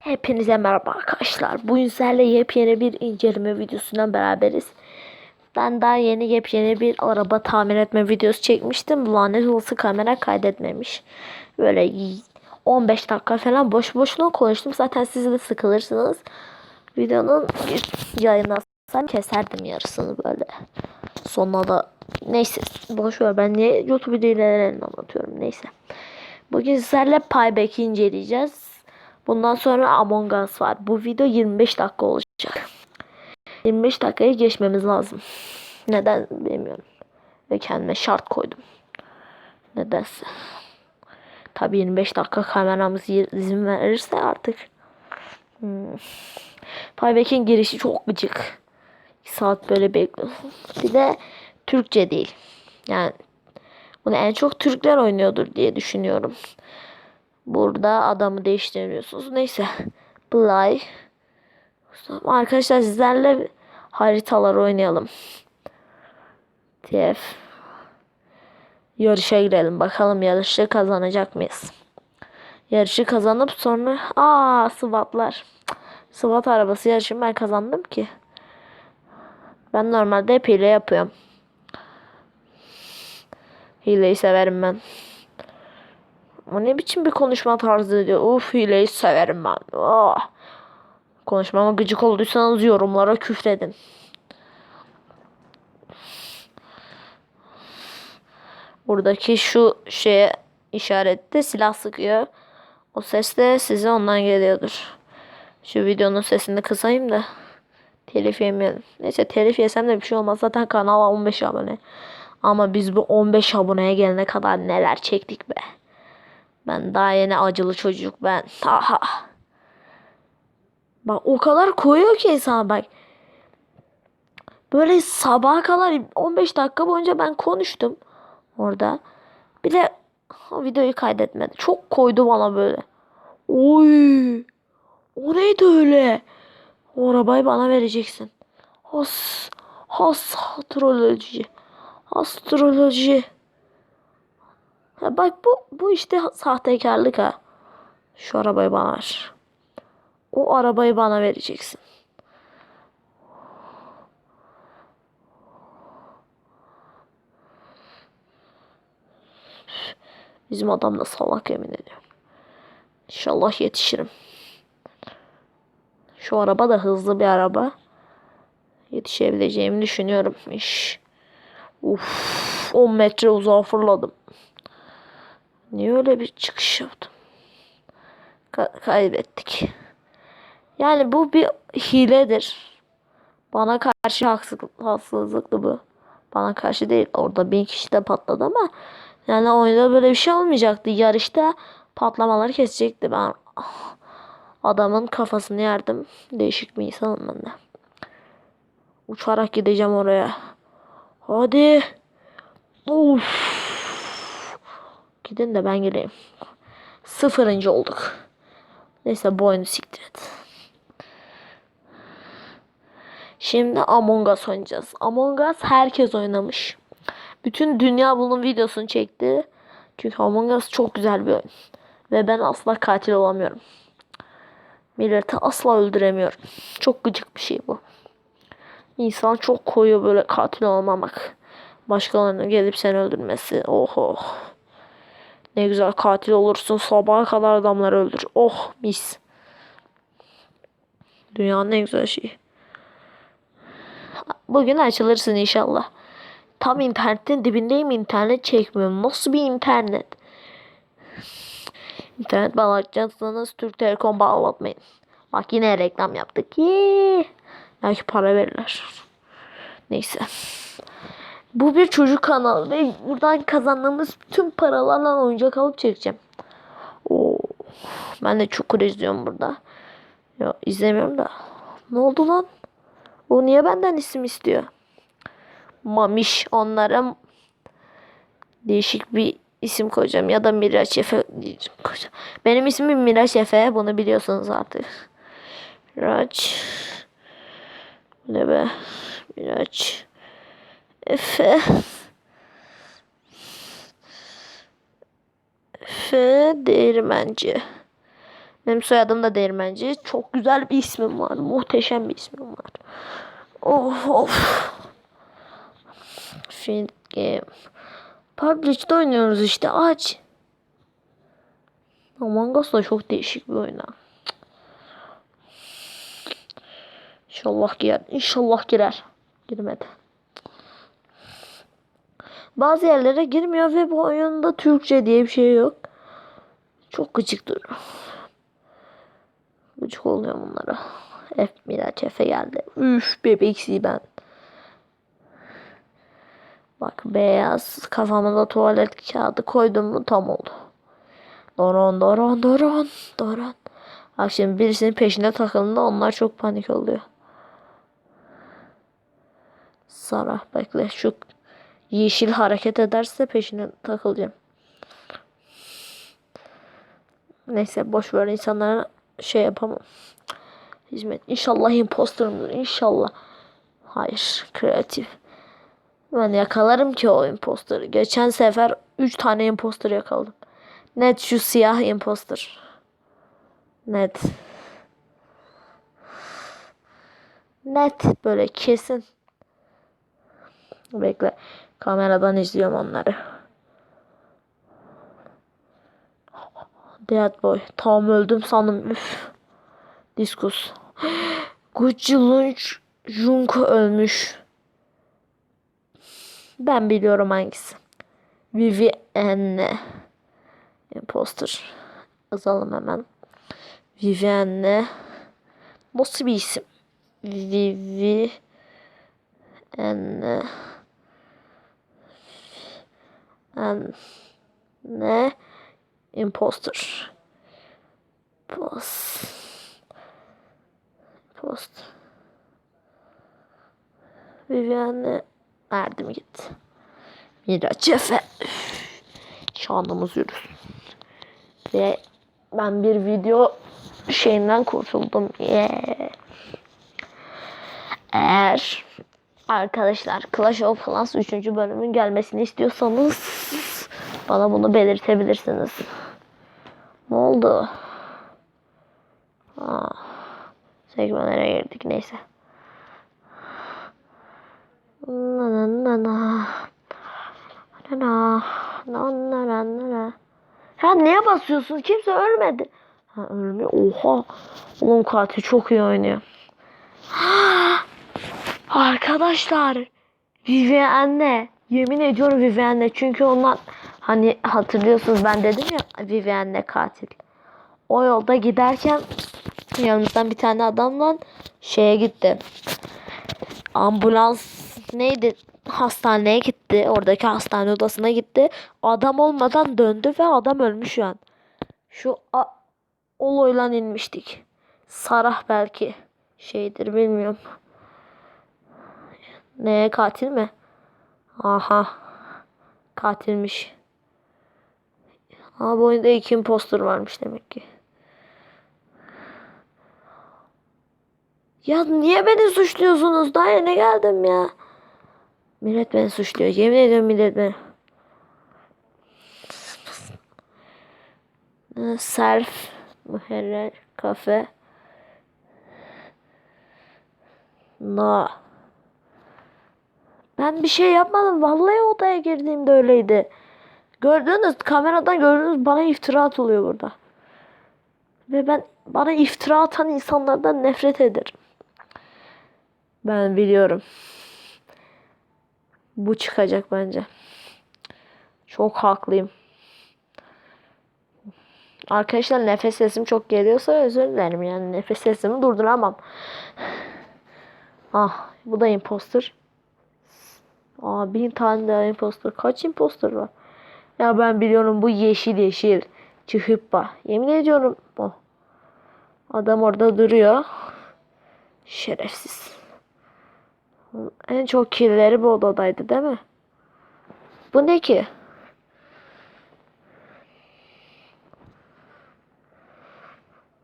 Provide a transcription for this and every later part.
Hepinize merhaba arkadaşlar. Bugün sizlerle yepyeni bir inceleme videosundan beraberiz. Ben daha yeni yepyeni bir araba tamir etme videosu çekmiştim. Lanet olası kamera kaydetmemiş. Böyle y- 15 dakika falan boş boşuna konuştum. Zaten siz de sıkılırsınız. Videonun yayınlasam keserdim yarısını böyle. Sonuna da neyse boş ver ben niye YouTube videolarını anlatıyorum neyse. Bugün sizlerle Payback'i inceleyeceğiz. Bundan sonra Among Us var. Bu video 25 dakika olacak. 25 dakikayı geçmemiz lazım. Neden bilmiyorum. Ve kendime şart koydum. Nedense. Tabii 25 dakika kameramız izin verirse artık. Hmm. Payback'in girişi çok gıcık. 2 saat böyle bekliyorsun. Bir de Türkçe değil. Yani bunu en çok Türkler oynuyordur diye düşünüyorum. Burada adamı değiştiriyorsunuz. Neyse. Play. Arkadaşlar sizlerle haritalar oynayalım. TF. Yarışa girelim. Bakalım yarışı kazanacak mıyız? Yarışı kazanıp sonra aa SWAT'lar. SWAT arabası yarışı ben kazandım ki. Ben normalde hep hile yapıyorum. Hileyi severim ben. O ne biçim bir konuşma tarzı diyor. Uf hileyi severim ben. Oh. Konuşmama gıcık olduysanız yorumlara küfredin. Buradaki şu şeye işarette silah sıkıyor. O ses de size ondan geliyordur. Şu videonun sesini kısayım da telif yemeyelim. Neyse telif yesem de bir şey olmaz. Zaten kanala 15 abone. Ama biz bu 15 aboneye gelene kadar neler çektik be. Ben daha yeni acılı çocuk ben. Aha. Bak o kadar koyuyor ki insan bak. Böyle sabaha kadar 15 dakika boyunca ben konuştum orada. Bir de o videoyu kaydetmedi. Çok koydu bana böyle. Oy. O neydi öyle? O arabayı bana vereceksin. Has. Has. Astroloji. Astroloji. Ha bak bu bu işte sahtekarlık ha. Şu arabayı bana ver. O arabayı bana vereceksin. Bizim adam da salak yemin ediyorum. İnşallah yetişirim. Şu araba da hızlı bir araba. Yetişebileceğimi düşünüyorum. İş. Uf, 10 metre uzağa fırladım. Niye öyle bir çıkış yaptım? Ka- kaybettik. Yani bu bir hiledir. Bana karşı haksızlık, haksızlıklı bu. Bana karşı değil. Orada bin kişi de patladı ama yani oyunda böyle bir şey olmayacaktı. Yarışta patlamaları kesecekti. Ben adamın kafasını yerdim. Değişik bir insanım ben de. Uçarak gideceğim oraya. Hadi. Of. Gidin de ben geleyim. Sıfırıncı olduk. Neyse bu oyunu siktir et. Şimdi Among Us oynayacağız. Among Us herkes oynamış. Bütün dünya bunun videosunu çekti. Çünkü Among Us çok güzel bir oyun. Ve ben asla katil olamıyorum. Milleti asla öldüremiyorum. Çok gıcık bir şey bu. İnsan çok koyuyor böyle katil olmamak. Başkalarının gelip seni öldürmesi. Oh oh. Ne güzel katil olursun. Sabaha kadar adamları öldür. Oh mis. Dünyanın en güzel şeyi. Bugün açılırsın inşallah. Tam internetin dibindeyim internet çekmiyorum. Nasıl bir internet? İnternet bağlatacaksanız Türk Telekom bağlatmayın. Bak yine reklam yaptık. Yee. Belki para verirler. Neyse. Bu bir çocuk kanalı ve buradan kazandığımız tüm paralarla oyuncak alıp çekeceğim. Oo. Ben de Çukur izliyorum burada. Ya izlemiyorum da. Ne oldu lan? O niye benden isim istiyor? Mamiş onlara değişik bir isim koyacağım ya da Miraç Efe diyeceğim koyacağım. Benim ismim Miraç Efe bunu biliyorsunuz artık. Miraç ne be? Miraç Efe Efe değirmenci. Benim soyadım da Değirmenci. Çok güzel bir ismim var. Muhteşem bir ismim var. Of of. Feed game. PUBG'de oynuyoruz işte. Aç. Among Us da çok değişik bir oyun. ha. İnşallah girer. İnşallah girer. Girmedi. Bazı yerlere girmiyor ve bu oyunda Türkçe diye bir şey yok. Çok gıcık duruyor. Gıcık oluyor bunlara. F Miraç Efe geldi. Üf bebeksi ben. Bak beyaz kafama da tuvalet kağıdı koydum mu tam oldu. Doron doron doron doron. Bak şimdi birisinin peşine takıldığında onlar çok panik oluyor. Sara bekle şu yeşil hareket ederse peşine takılacağım. Neyse boş ver insanlara şey yapamam. Hizmet. İnşallah imposterımdır. İnşallah. Hayır. Kreatif. Ben yakalarım ki o imposterı. Geçen sefer 3 tane imposter yakaladım. Net şu siyah imposter. Net. Net böyle kesin. Bekle. Kameradan izliyorum onları. Dead Boy. Tam öldüm sandım. Üf. Diskus. Gucci Lunch Junko ölmüş. Ben biliyorum hangisi. Vivienne. Imposter. Yazalım hemen. Vivienne. Nasıl bir isim? Vivienne. Ne? Imposter. Post. Post. Vivienne verdim gitti. Miraç Efe. Şanımız yürüsün. Ve ben bir video şeyinden kurtuldum. Yeah. Eğer arkadaşlar Clash of Clans 3. bölümün gelmesini istiyorsanız bana bunu belirtebilirsiniz. Ne oldu? Aa, segmentlere girdik neyse. Na na na na. Na na. Na na na na na. Ha neye basıyorsun? Kimse ölmedi. Ha ölmüyor. Oha. Oğlum katil çok iyi oynuyor. Arkadaşlar. Vivienne. Yemin ediyorum Vivienne. Çünkü onlar hani hatırlıyorsunuz ben dedim ya Vivienne katil. O yolda giderken yanımızdan bir tane adamla şeye gitti. Ambulans neydi? Hastaneye gitti. Oradaki hastane odasına gitti. Adam olmadan döndü ve adam ölmüş şu an. Şu Olo'yla inmiştik. Sarah belki şeydir bilmiyorum. Ne katil mi? Aha. Katilmiş. Aa bu oyunda iki imposter varmış demek ki. Ya niye beni suçluyorsunuz? Daha yeni geldim ya. Millet beni suçluyor. Yemin ediyorum millet beni. Self, müherrer, kafe. No. Ben bir şey yapmadım. Vallahi odaya girdiğimde öyleydi. Gördünüz kameradan gördünüz bana iftira atılıyor burada. Ve ben bana iftira atan insanlardan nefret ederim. Ben biliyorum. Bu çıkacak bence. Çok haklıyım. Arkadaşlar nefes sesim çok geliyorsa özür dilerim yani nefes sesimi durduramam. Ah bu da imposter. Aa bin tane daha imposter. Kaç imposter var? Ya ben biliyorum bu yeşil yeşil. Çıhıppa. Yemin ediyorum o. Adam orada duruyor. Şerefsiz. En çok kirleri bu odadaydı değil mi? Bu ne ki?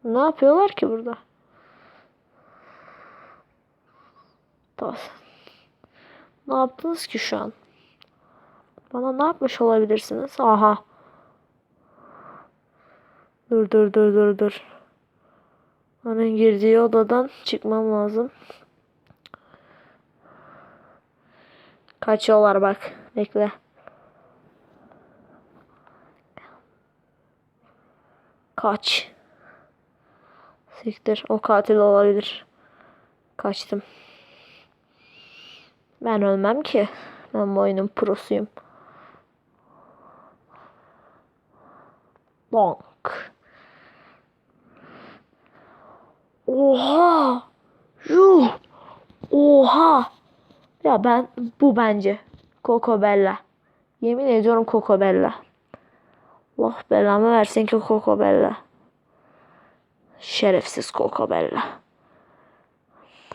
Ne yapıyorlar ki burada? Tamam. Ne yaptınız ki şu an? Bana ne yapmış olabilirsiniz? Aha. Dur dur dur dur dur. Onun girdiği odadan çıkmam lazım. Kaçıyorlar bak. Bekle. Kaç. Siktir. O katil olabilir. Kaçtım. Ben ölmem ki. Ben bu oyunun prosuyum. Bonk. Oha! Yuh! Oha! Ya ben bu bence. Coco Bella. Yemin ediyorum Coco Bella. Allah belamı versin ki Coco Bella. Şerefsiz Coco Bella.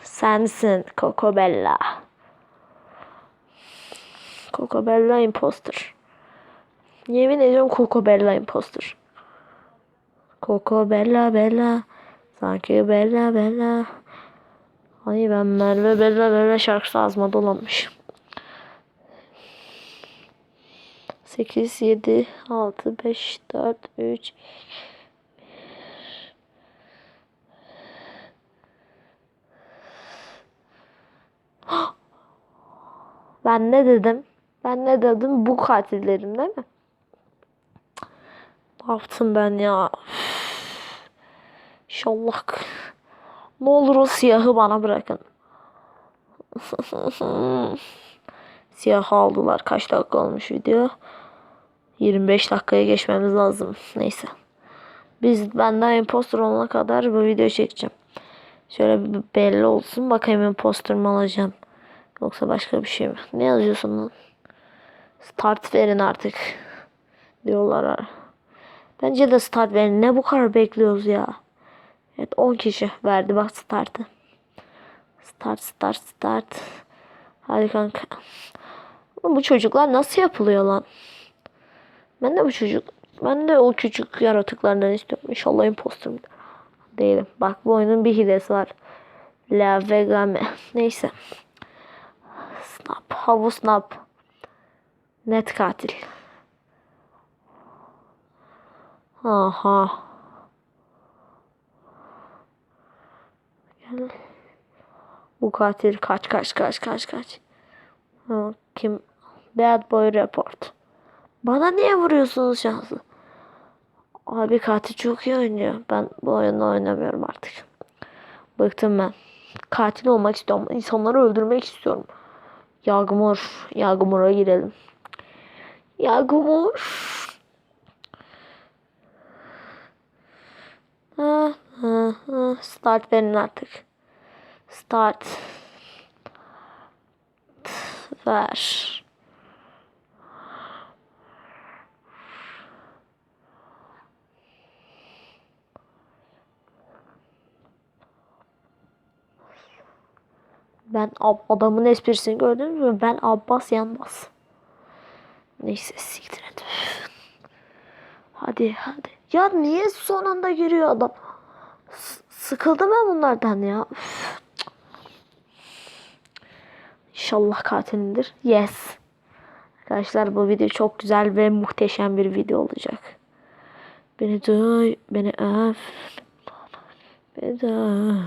Sensin Coco Bella. Coco Bella imposter. Yemin ediyorum Coco Bella imposter. Coco Bella Bella. Sanki Bella Bella. Ay ben Merve Bella Bella şarkısı ağzıma dolanmış. 8, 7, 6, 5, 4, 3, Ben ne dedim? Ben ne dedim? Bu katillerim değil mi? Ne yaptım ben ya? İnşallah. Ne olur o siyahı bana bırakın. Siyahı aldılar. Kaç dakika olmuş video? 25 dakikaya geçmemiz lazım. Neyse. Biz benden imposter olana kadar bu video çekeceğim. Şöyle bir belli olsun. Bakayım imposter mı alacağım. Yoksa başka bir şey mi? Ne yazıyorsun lan? Start verin artık. Diyorlar. Bence de start verin. Ne bu kadar bekliyoruz ya? Evet 10 kişi verdi bak startı. Start start start. Hadi kanka. Bu çocuklar nasıl yapılıyor lan? Ben de bu çocuk. Ben de o küçük yaratıklardan istiyorum. İnşallah imposter değilim. Bak bu oyunun bir hilesi var. La Vegame. Neyse. Snap. Havu snap. Net katil. Aha. Gel. Bu katil kaç kaç kaç kaç kaç. Ha, kim? Bad boy report. Bana niye vuruyorsunuz şanslı? Abi katil çok iyi oynuyor. Ben bu oyunu oynamıyorum artık. Bıktım ben. Katil olmak istiyorum. İnsanları öldürmek istiyorum. Yağmur. Yağmur'a girelim. Ha, ha. Start verin artık. Start. Ver. Ben adamın esprisini gördün mü? Ben Abbas Yanmaz. Neyse siktir et. Hadi hadi. Ya niye son anda giriyor adam? S- sıkıldım ben bunlardan ya. Üf. İnşallah katilindir. Yes. Arkadaşlar bu video çok güzel ve muhteşem bir video olacak. Beni duy, beni öf. Beni duy.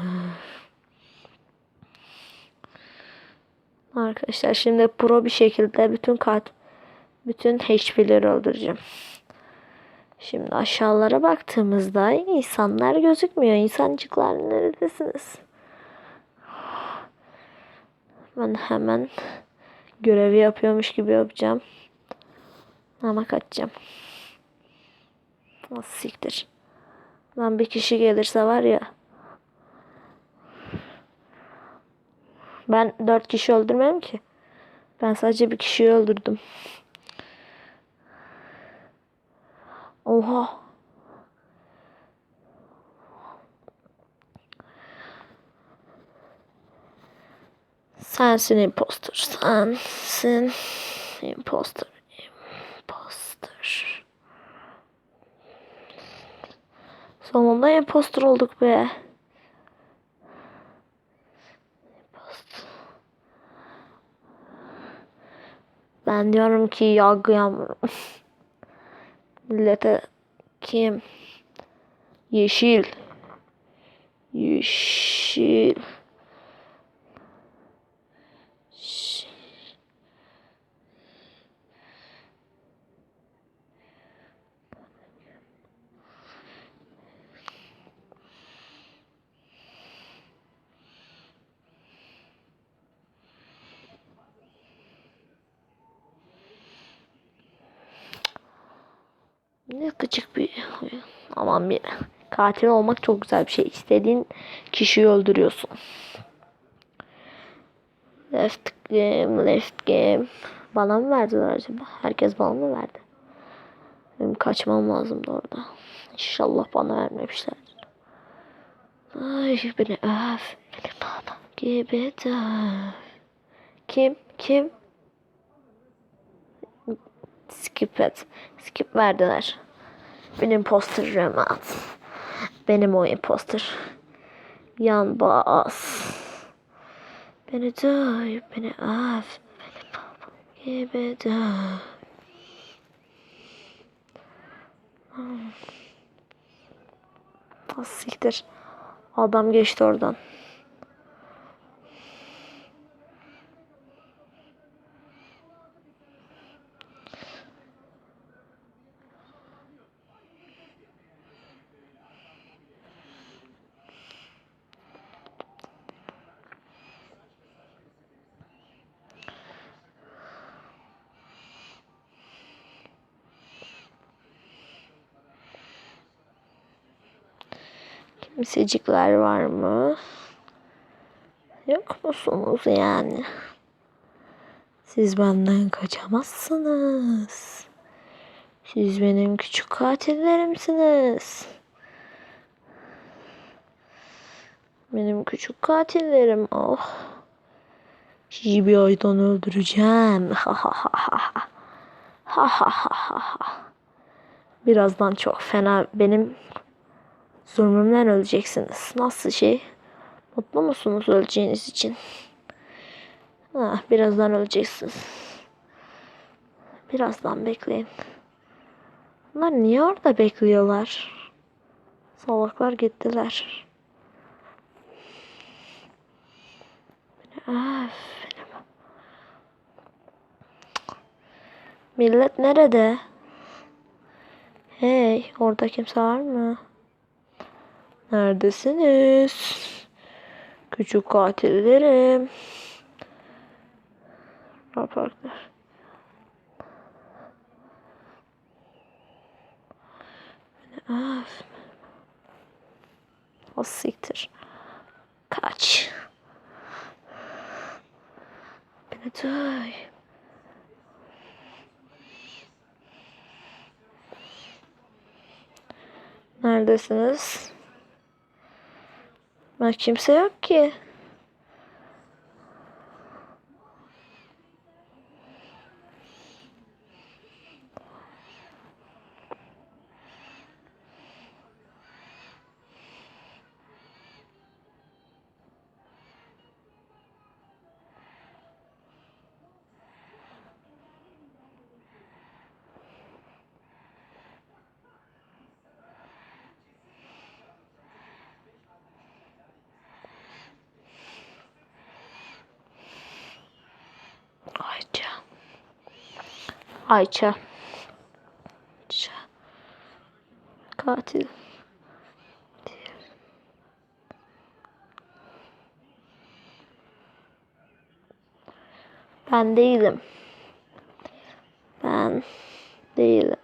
Arkadaşlar şimdi pro bir şekilde bütün kat bütün HP'leri öldüreceğim. Şimdi aşağılara baktığımızda insanlar gözükmüyor. İnsancıklar neredesiniz? Ben hemen görevi yapıyormuş gibi yapacağım. Ama kaçacağım. Nasıl siktir. Lan bir kişi gelirse var ya. Ben dört kişi öldürmedim ki. Ben sadece bir kişiyi öldürdüm. Oha. Sensin imposter. Sensin imposter. Imposter. Sonunda imposter olduk be. Ben diyorum ki yağgı yağmuru. Millete kim? Yeşil. Yeşil. Ş- Ne gıcık bir oyun. Aman bir katil olmak çok güzel bir şey. İstediğin kişiyi öldürüyorsun. Left game, left game. Bana mı verdiler acaba? Herkes bana mı verdi? Benim kaçmam lazımdı orada. İnşallah bana vermemişlerdir. Ay beni öf. Beni bana gibi döv. Kim? Kim? Skip et. Skip verdiler. Benim posterimi at. Benim o imposter. Yan bas. Beni döv. Beni öf. Beni gibi döv. Ah, Siktir. Adam geçti oradan. Kimsecikler var mı? Yok musunuz yani? Siz benden kaçamazsınız. Siz benim küçük katillerimsiniz. Benim küçük katillerim. Oh. Sizi bir aydan öldüreceğim. Ha ha ha. Ha ha ha ha ha. Birazdan çok fena benim zulmümden öleceksiniz. Nasıl şey? Mutlu musunuz öleceğiniz için? Ha, birazdan öleceksiniz. Birazdan bekleyin. Bunlar niye orada bekliyorlar? Salaklar gittiler. Öf, benim. Millet nerede? Hey, orada kimse var mı? Neredesiniz? Küçük katillerim. Raporlar. Öf. O siktir. Kaç. Beni duy. Neredesiniz? Ben kimse yok ki. Ayça. Ayça. Ayça. Katil. Ben değilim. Ben değilim.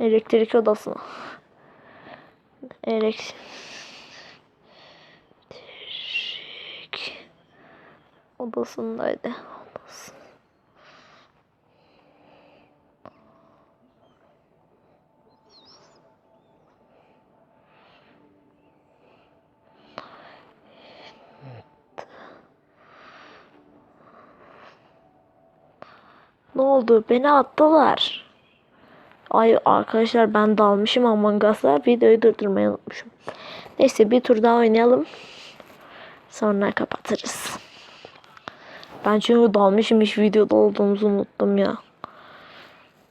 Elektrik odasına. Elektrik. Odasındaydı. Odası. Ne oldu? Beni attılar. Ay arkadaşlar ben dalmışım Among Us'a videoyu durdurmayı unutmuşum. Neyse bir tur daha oynayalım. Sonra kapatırız. Ben çünkü dalmışım hiç videoda olduğumuzu unuttum ya.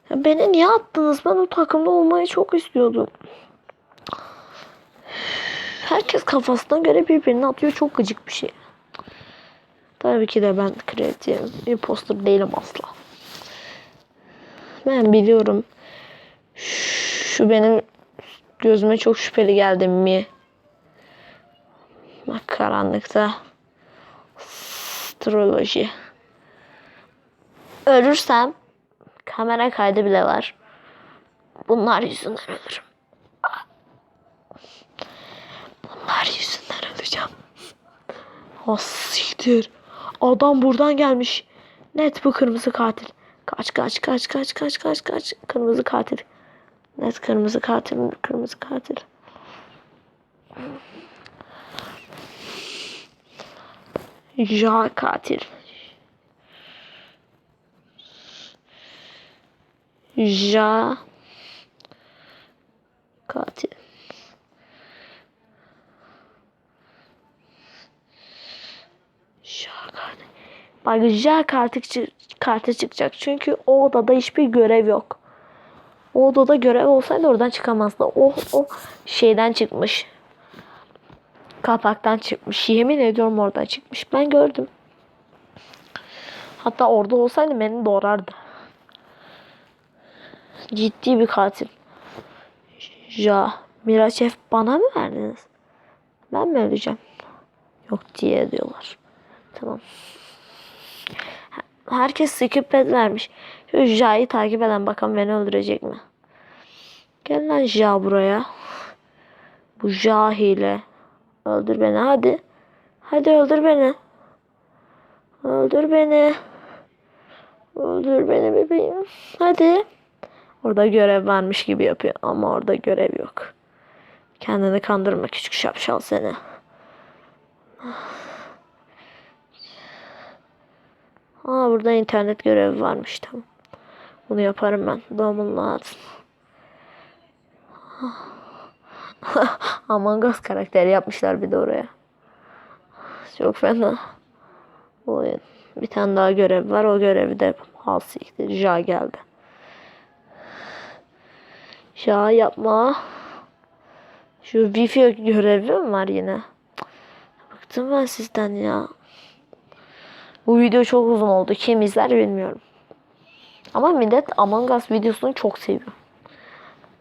ya. Beni niye attınız? Ben o takımda olmayı çok istiyordum. Herkes kafasına göre birbirini atıyor. Çok gıcık bir şey. Tabii ki de ben kreatif imposter değilim asla. Ben biliyorum. Şu benim gözüme çok şüpheli geldi mi? Bak karanlıkta. Astroloji. Ölürsem kamera kaydı bile var. Bunlar yüzünden ölürüm. Bunlar yüzünden öleceğim. Oh. Adam buradan gelmiş. Net bu kırmızı katil. Kaç kaç kaç kaç kaç kaç kaç. Kırmızı katil. Net kırmızı katil. Kırmızı katil. Ja katil. Ja katil. Ja katil. Bak Ja çı- katil çıkacak. Çünkü o odada hiçbir görev yok. O odada görev olsaydı oradan çıkamazdı. O, o şeyden çıkmış. Kapaktan çıkmış. Yemin ediyorum oradan çıkmış. Ben gördüm. Hatta orada olsaydı beni doğrardı. Ciddi bir katil. Ja. Miraçev bana mı verdiniz? Ben mi öleceğim? Yok diye diyorlar. Tamam. Herkes skip ad vermiş. Şu Ja'yı takip eden bakalım beni öldürecek mi? Gel lan Ja buraya. Bu Ja. Öldür beni hadi. Hadi öldür beni. Öldür beni. Öldür beni bebeğim. Hadi. Orada görev varmış gibi yapıyor ama orada görev yok. Kendini kandırma küçük şapşal seni. Aa burada internet görevi varmış tamam. Bunu yaparım ben. Doğumun lazım. Among Us karakteri yapmışlar bir de oraya. Çok fena. Bu oyun. Bir tane daha görev var. O görevi de al siktir. Ja geldi. Ja yapma. Şu wifi görevi mi var yine? Bıktım ben sizden ya. Bu video çok uzun oldu. Kim izler bilmiyorum. Ama millet Among Us videosunu çok seviyor.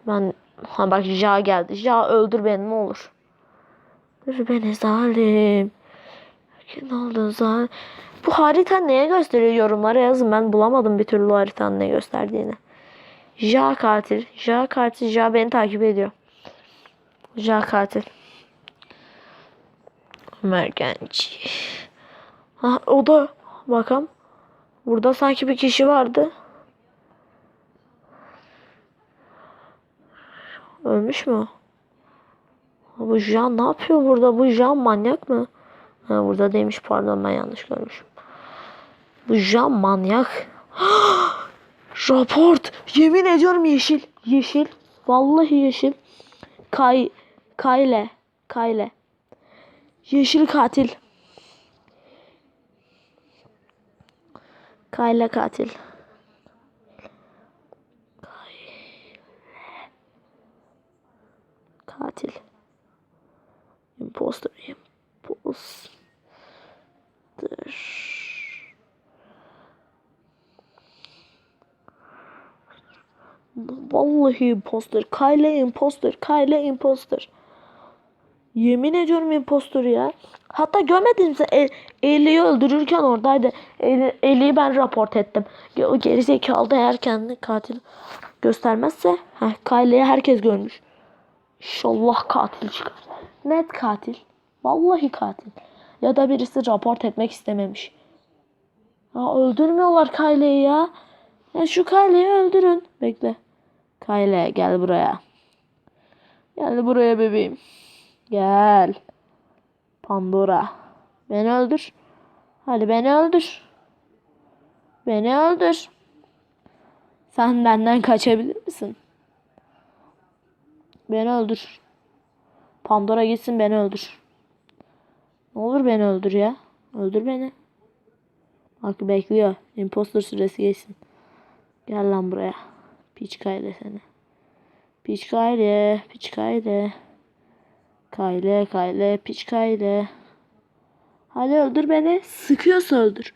Ben ha bak Ja geldi. Ja öldür beni ne olur. Öldür beni zalim. Ne oldu zalim? Bu harita neye gösteriyor yorumlara yazın. Ben bulamadım bir türlü haritanın ne gösterdiğini. Ja katil. Ja katil. Ja beni takip ediyor. Ja katil. Mergenci. Ha o da bakalım. Burada sanki bir kişi vardı. Ölmüş mü? Bu Jean ne yapıyor burada? Bu Jean manyak mı? Ha, burada demiş pardon ben yanlış görmüşüm. Bu Jean manyak. Raport. Yemin ediyorum yeşil. Yeşil. Vallahi yeşil. Kay. Kayle. Kayle. Yeşil katil. Kayla katil. Katil. Imposter. Imposter. Vallahi imposter. Kayla imposter. Kayla imposter. Yemin ediyorum impostor ya. Hatta görmediniz? El, Eli'yi öldürürken oradaydı. Eli, Eli'yi ben raport ettim. O gerizekalı da eğer kendini katil göstermezse heh, Kyle'yi herkes görmüş. İnşallah katil çıkar. Net katil. Vallahi katil. Ya da birisi raport etmek istememiş. Ya öldürmüyorlar Kyle'yi ya. ya. Şu Kyle'yi öldürün. Bekle. Kyle gel buraya. Gel buraya bebeğim. Gel. Pandora. Beni öldür. Hadi beni öldür. Beni öldür. Sen benden kaçabilir misin? Beni öldür. Pandora gitsin beni öldür. Ne olur beni öldür ya. Öldür beni. Hakkı bekliyor. Imposter süresi geçsin. Gel lan buraya. Piç kayle seni. Piç kayle. Piç kayle. Kayle kayle. Piç kayle. Hadi öldür beni. Sıkıyorsa öldür.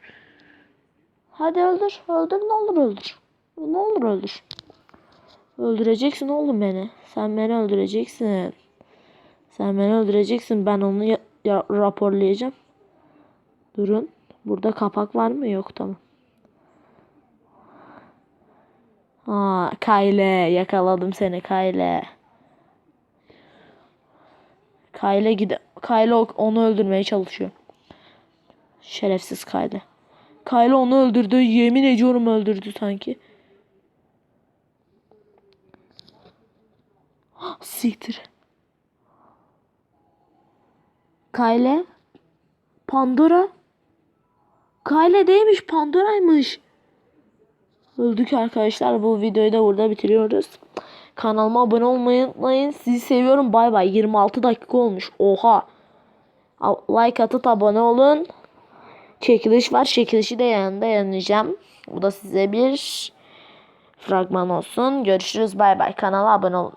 Hadi öldür. Öldür ne olur öldür. Ne olur öldür. Öldüreceksin oğlum beni. Sen beni öldüreceksin. Sen beni öldüreceksin. Ben onu ya- ya- raporlayacağım. Durun. Burada kapak var mı? Yok tamam. Aa, Kayle yakaladım seni Kayle. Kayle gide Kayle o- onu öldürmeye çalışıyor. Şerefsiz Kayle. Kayle onu öldürdü. Yemin ediyorum öldürdü sanki. Siktir. Kayle. Pandora. Kayle değilmiş Pandora'ymış. Öldük arkadaşlar. Bu videoyu da burada bitiriyoruz. Kanalıma abone olmayı unutmayın. Sizi seviyorum. Bay bay. 26 dakika olmuş. Oha. Like atıp abone olun. Çekiliş var. Çekilişi de yanında yanayacağım. Bu da size bir fragman olsun. Görüşürüz. Bay bay. Kanala abone olun.